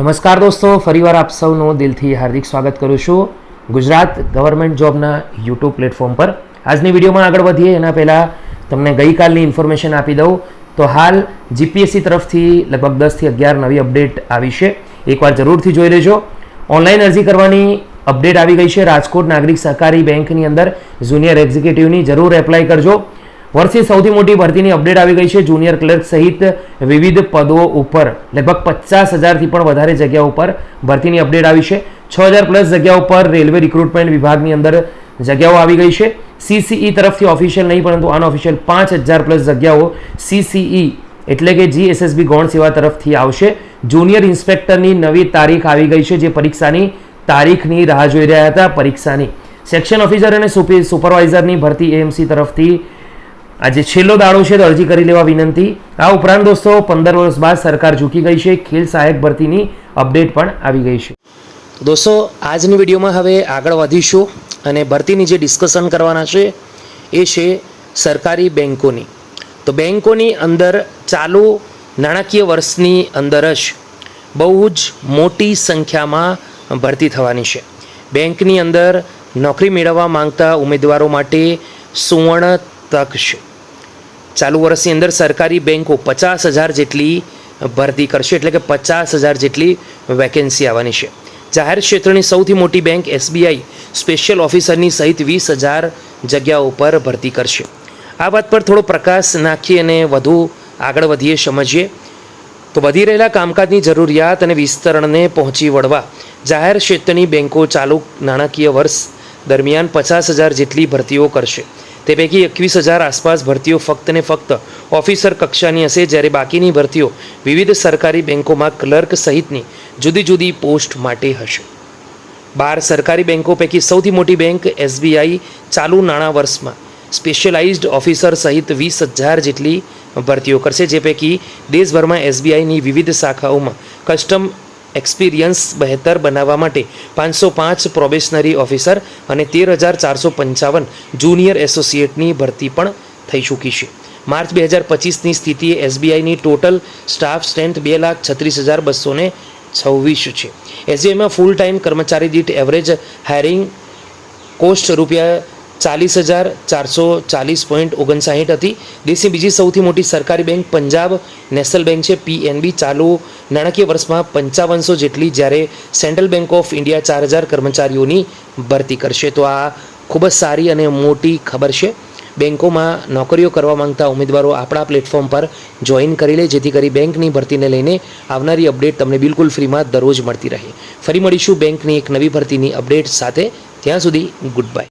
નમસ્કાર દોસ્તો, ફરીવાર આપ સૌનું દિલથી હાર્દિક સ્વાગત કરું છું ગુજરાત ગવર્મેન્ટ જોબના યુટ્યુબ પ્લેટફોર્મ પર. આજની વિડીયોમાં આગળ વધીએ, એના પહેલાં તમને ગઈકાલની ઇન્ફોર્મેશન આપી દઉં. તો હાલ જીપીએસસી તરફથી લગભગ દસથી અગિયાર નવી અપડેટ આવી છે. એકવાર જરૂરથી જોઈ લેજો. ઓનલાઈન અરજી કરવાની અપડેટ આવી ગઈ છે. રાજકોટ નાગરિક સહકારી બેંકની અંદર જુનિયર એક્ઝિક્યુટિવની જરૂર એપ્લાય કરજો. વર્ષની સૌથી મોટી ભરતીની અપડેટ આવી ગઈ છે જુનિયર ક્લર્ક સહિત વિવિધ પદો ઉપર. લગભગ પચાસ હજારથી પણ વધારે જગ્યા ઉપર ભરતીની અપડેટ આવી છે. છ હજાર પ્લસ જગ્યા ઉપર રેલવે રિક્રુટમેન્ટ વિભાગની અંદર જગ્યાઓ આવી ગઈ છે. સીસીઈ તરફથી ઓફિશિયલ નહીં, પરંતુ અનઓફિશિયલ પાંચ હજાર પ્લસ જગ્યાઓ સીસીઈ એટલે કે જીએસએસબી ગૌણ સેવા તરફથી આવશે. જુનિયર ઇન્સ્પેક્ટરની નવી તારીખ આવી ગઈ છે, જે પરીક્ષાની તારીખની રાહ જોઈ રહ્યા હતા. પરીક્ષાની સેક્શન ઓફિસર અને સુપી સુપરવાઇઝરની ભરતી એએમસી તરફથી આજે છેલ્લો દાડો છે તો અરજી કરી લેવા વિનંતી. આ ઉપરાંત દોસ્તો, પંદર વર્ષ બાદ સરકાર ઝૂકી ગઈ છે. ખેલ સહાયક ભરતીની અપડેટ પણ આવી ગઈ છે. દોસ્તો, આજની વિડીયોમાં હવે આગળ વધીશું અને ભરતીની જે ડિસ્કશન કરવાના છે એ છે સરકારી બેન્કોની તો બેન્કોની અંદર ચાલુ નાણાકીય વર્ષની અંદર જ બહુ જ મોટી સંખ્યામાં ભરતી થવાની છે. બેંકની અંદર નોકરી મેળવવા માંગતા ઉમેદવારો માટે સુવર્ણ તક છે. ચાલુ વર્ષની અંદર સરકારી બેન્કો પચાસ હજાર જેટલી ભરતી કરશે, એટલે કે પચાસ હજાર જેટલી વેકેન્સી આવવાની છે. જાહેર ક્ષેત્રની સૌથી મોટી બેંક એસબીઆઈ સ્પેશિયલ ઓફિસરની સહિત વીસ હજાર જગ્યાઓ પર ભરતી કરશે. આ વાત પર થોડો પ્રકાશ નાખી અને વધુ આગળ વધીએ, સમજીએ. તો વધી રહેલા કામકાજની જરૂરિયાત અને વિસ્તરણને પહોંચી વળવા જાહેર ક્ષેત્રની બેન્કો ચાલુ નાણાકીય વર્ષ દરમિયાન પચાસ હજાર જેટલી ભરતીઓ કરશે. તે પૈકી એકવીસ હજાર આસપાસ ભરતીઓ ફક્ત ને ફક્ત ઓફિસર કક્ષાની હશે જ્યારે બાકીની ભરતીઓ વિવિધ સરકારી બેન્કોમાં ક્લર્ક સહિતની જુદી જુદી પોસ્ટ માટે હશે. બાર સરકારી બેન્કો પૈકી સૌથી મોટી બેંક એસબીઆઈ ચાલુ નાણાં વર્ષમાં સ્પેશિયલાઇઝ્ડ ઓફિસર સહિત વીસ હજાર જેટલી ભરતીઓ કરશે, જે પૈકી દેશભરમાં એસબીઆઈની વિવિધ શાખાઓમાં કસ્ટમ એક્સપિરિયન્સ બહેતર બનાવવા માટે પાંચસો પાંચ પ્રોબેશનરી ઓફિસર અને તેર હજાર ચારસો પંચાવન જુનિયર એસોસિએટની ભરતી પણ થઈ ચૂકી છે. માર્ચ બે હજાર પચીસની સ્થિતિએ એસબીઆઈની ટોટલ સ્ટાફ સ્ટ્રેન્થ બે લાખ છત્રીસ હજાર બસો ને છવ્વીસ છે. એસબીઆઈમાં ફૂલ ટાઈમ કર્મચારી દીઠ એવરેજ હાયરિંગ કોસ્ટ રૂપિયા ચાલીસ હજાર ચારસો ચાલીસ પોઈન્ટ ઓગણસાઠ હતી. દેશની બીજી સૌથી મોટી સરકારી બેંક પંજાબ, નેશનલ બેંક છે પીએનબી ચાલુ નાણાકીય વર્ષમાં પંચાવનસો જેટલી જ્યારે સેન્ટ્રલ બેંક ઓફ ઇન્ડિયા ચાર હજાર કર્મચારીઓની ભરતી કરશે. તો આ ખૂબ જ સારી અને મોટી ખબર છે. બેન્કોમાં નોકરીઓ કરવા માંગતા ઉમેદવારો આપણા પ્લેટફોર્મ પર જોઈન કરી લે, જેથી કરી બેંકની ભરતીને લઈને આવનારી અપડેટ તમને બિલકુલ ફ્રીમાં દરરોજ મળતી રહે. ફરી મળીશું બેંકની એક નવી ભરતીની અપડેટ સાથે. ત્યાં સુધી ગુડ બાય.